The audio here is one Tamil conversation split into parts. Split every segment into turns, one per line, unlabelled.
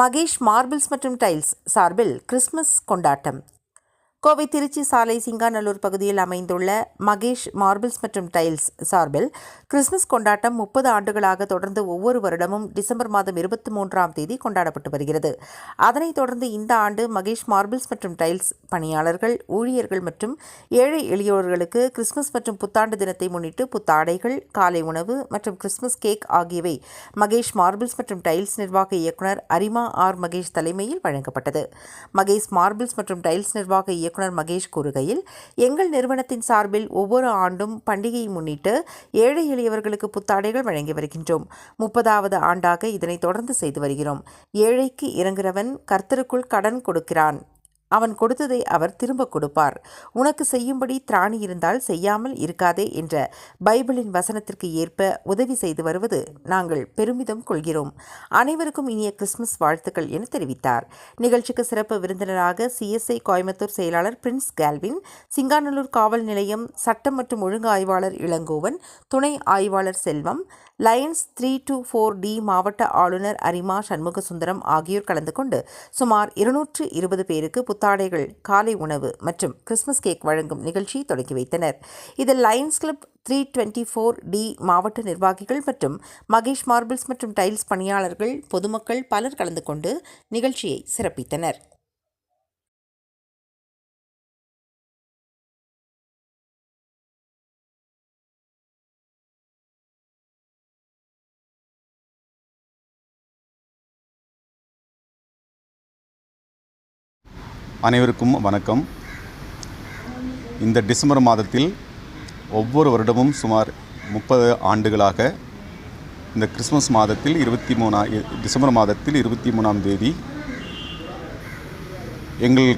மகேஷ் மார்பிள்ஸ் மற்றும் டைல்ஸ் சார்பில் கிறிஸ்மஸ் கொண்டாட்டம். கோவை திருச்சி சாலை சிங்காநல்லூர் பகுதியில் அமைந்துள்ள மகேஷ் மார்பிள்ஸ் மற்றும் டைல்ஸ் சார்பில் கிறிஸ்மஸ் கொண்டாட்டம் முப்பது ஆண்டுகளாக தொடர்ந்து ஒவ்வொரு வருடமும் டிசம்பர் மாதம் இருபத்தி மூன்றாம் தேதி கொண்டாடப்பட்டு வருகிறது. அதனைத் தொடர்ந்து இந்த ஆண்டு மகேஷ் மார்பிள்ஸ் மற்றும் டைல்ஸ் பணியாளர்கள் ஊழியர்கள் மற்றும் ஏழை எளியோர்களுக்கு கிறிஸ்மஸ் மற்றும் புத்தாண்டு தினத்தை முன்னிட்டு புத்தாடைகள் காலை உணவு மற்றும் கிறிஸ்துமஸ் கேக் ஆகியவை மகேஷ் மார்பிள்ஸ் மற்றும் டைல்ஸ் நிர்வாக இயக்குனர் அரிமா ஆர் மகேஷ் தலைமையில் வழங்கப்பட்டது. மகேஷ் மார்பிள்ஸ் மற்றும் டைல்ஸ் நிர்வாக இயக்குனர் மகேஷ் கூறுகையில் எங்கள் நிறுவனத்தின் சார்பில் ஒவ்வொரு ஆண்டும் பண்டிகையை முன்னிட்டு ஏழை எளியவர்களுக்கு புத்தாடைகள் வழங்கி வருகின்றோம். முப்பதாவது ஆண்டாக இதனை தொடர்ந்து செய்து வருகிறோம். ஏழைக்கு இறங்குறவன் கர்த்தருக்குள் கடன் கொடுக்கிறான். அவன் கொடுத்ததை அவர் திரும்ப கொடுப்பார். உனக்கு செய்யும்படி திராணி இருந்தால் செய்யாமல் இருக்காதே என்ற பைபிளின் வசனத்திற்கு ஏற்ப உதவி செய்து வருவது நாங்கள் பெருமிதம் கொள்கிறோம். அனைவருக்கும் இனிய கிறிஸ்துமஸ் வாழ்த்துக்கள் என தெரிவித்தார். நிகழ்ச்சிக்கு சிறப்பு விருந்தினராக சிஎஸ்ஐ கோயம்புத்தூர் செயலாளர் பிரின்ஸ் கேல்வின் சிங்காநல்லூர் காவல் நிலையம் சட்டம் மற்றும் ஒழுங்கு ஆய்வாளர் இளங்கோவன் துணை ஆய்வாளர் Selvam Lions three two four D மாவட்ட ஆளுநர் அரிமா சண்முக சுந்தரம் ஆகியோர் கலந்து கொண்டு சுமார் இருநூற்று இருபது பேருக்கு புத்தாடைகள் காலை உணவு மற்றும் கிறிஸ்மஸ் கேக் வழங்கும் நிகழ்ச்சியை தொடங்கி வைத்தனர். இதில் Lions club three twenty four D மாவட்ட நிர்வாகிகள் மற்றும் மகேஷ் மார்பிள்ஸ் மற்றும் டைல்ஸ் பணியாளர்கள் பொதுமக்கள் பலர் கலந்து கொண்டு நிகழ்ச்சியை சிறப்பித்தனர்.
அனைவருக்கும் வணக்கம். இந்த டிசம்பர் மாதத்தில் ஒவ்வொரு வருடமும் சுமார் முப்பது ஆண்டுகளாக இந்த கிறிஸ்மஸ் மாதத்தில் இருபத்தி மூணா டிசம்பர் மாதத்தில் இருபத்தி மூணாம் தேதி எங்கள்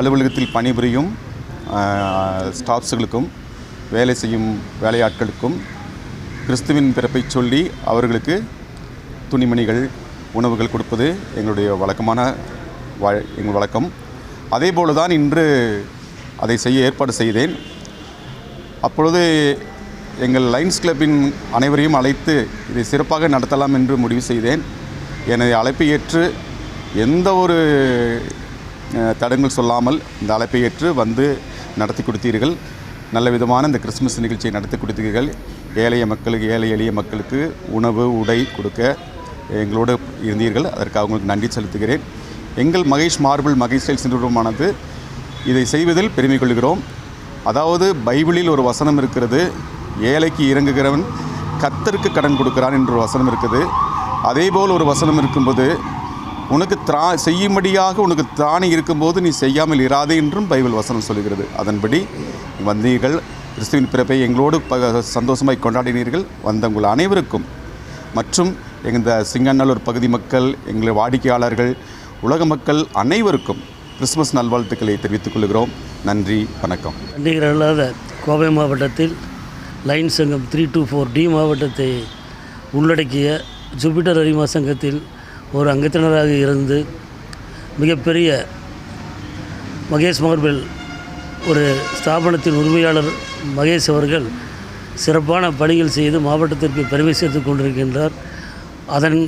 அலுவலகத்தில் பணிபுரியும் ஸ்டாஃப்ஸுகளுக்கும் வேலை செய்யும் வேலையாட்களுக்கும் கிறிஸ்துவின் பிறப்பை சொல்லி அவர்களுக்கு துணிமணிகள் உணவுகள் கொடுப்பது எங்களுடைய வழக்கமான வ எங்கள் வழக்கம். அதே போல தான் இன்று அதை செய்ய ஏற்பாடு செய்தேன். அப்பொழுது எங்கள் லைன்ஸ் கிளப்பின் அனைவரையும் அழைத்து இதை சிறப்பாக நடத்தலாம் என்று முடிவு செய்தேன். எனது அழைப்பை ஏற்று எந்த ஒரு தடங்கள் சொல்லாமல் இந்த அழைப்பை ஏற்று வந்து நடத்தி கொடுத்தீர்கள். நல்ல விதமான இந்த கிறிஸ்மஸ் நிகழ்ச்சியை நடத்தி கொடுத்தீர்கள். ஏழைய மக்களுக்கு ஏழை எளிய மக்களுக்கு உணவு உடை கொடுக்க எங்களோடு இருந்தீர்கள். அதற்காக உங்களுக்கு நன்றி செலுத்துகிறேன். எங்கள் மகேஷ் மார்பிள் மகேஷ் டைல்ஸ் நிறுவனமானது இதை செய்வதில் பெருமை கொள்கிறோம். அதாவது பைபிளில் ஒரு வசனம் இருக்கிறது ஏழைக்கு இறங்குகிறவன் கத்தருக்கு கடன் கொடுக்கிறான் என்ற ஒரு வசனம் இருக்குது. அதேபோல் ஒரு வசனம் இருக்கும்போது உனக்கு திரா செய்யும்படியாக உனக்கு திராணி இருக்கும்போது நீ செய்யாமல் இராதே என்றும் பைபிள் வசனம் சொல்கிறது. அதன்படி வந்தீர்கள் கிறிஸ்துவின் பிறப்பை எங்களோடு ப சந்தோஷமாய் கொண்டாடினீர்கள் வந்த உங்கள் அனைவருக்கும். மற்றும் இந்த சிங்கநல்லூர் பகுதி மக்கள் எங்கள் வாடிக்கையாளர்கள் உலக மக்கள் அனைவருக்கும் கிறிஸ்துமஸ் நல்வாழ்த்துக்களை தெரிவித்துக் கொள்கிறோம். நன்றி வணக்கம்.
பண்டிகை அல்லாத கோவை மாவட்டத்தில் லைன் சங்கம் த்ரீ டூ ஃபோர் டி மாவட்டத்தை உள்ளடக்கிய ஜூபிட்டர் அரிமா சங்கத்தில் ஒரு அங்கத்தினராக இருந்து மிகப்பெரிய மகேஷ் மார்பில் ஒரு ஸ்தாபனத்தின் உரிமையாளர் மகேஷ் அவர்கள் சிறப்பான பணிகள் செய்து மாவட்டத்திற்கு பெருமை சேர்த்து கொண்டிருக்கின்றார். அதன்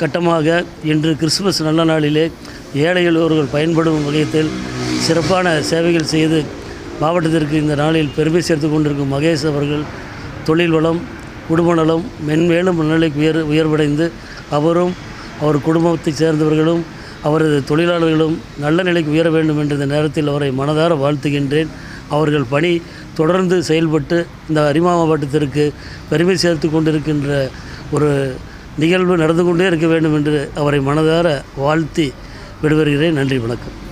கட்டமாக இன்று கிறிஸ்துமஸ் நல்ல நாளிலே ஏழை எளியோர்கள் பயன்படும் வகையத்தில் சிறப்பான சேவைகள் செய்து மாவட்டத்திற்கு இந்த நாளில் பெருமை சேர்த்து கொண்டிருக்கும் மகேஷ் அவர்கள் தொழில் வளம் குடும்ப நலம் மென்மேலும் நிலைக்கு உயர் உயர்வடைந்து அவரும் அவர் குடும்பத்தைச் சேர்ந்தவர்களும் அவரது தொழிலாளர்களும் நல்ல நிலைக்கு உயர வேண்டும் என்ற இந்த நேரத்தில் அவரை மனதார வாழ்த்துகின்றேன். அவர்கள் பணி தொடர்ந்து செயல்பட்டு இந்த அரிமா மாவட்டத்திற்கு பெருமை சேர்த்து கொண்டிருக்கின்ற ஒரு நிகழ்வு நடந்து கொண்டே இருக்க வேண்டும் என்று அவரை மனதார வாழ்த்தி விடுவருகிறேன் நன்றி வணக்கம்.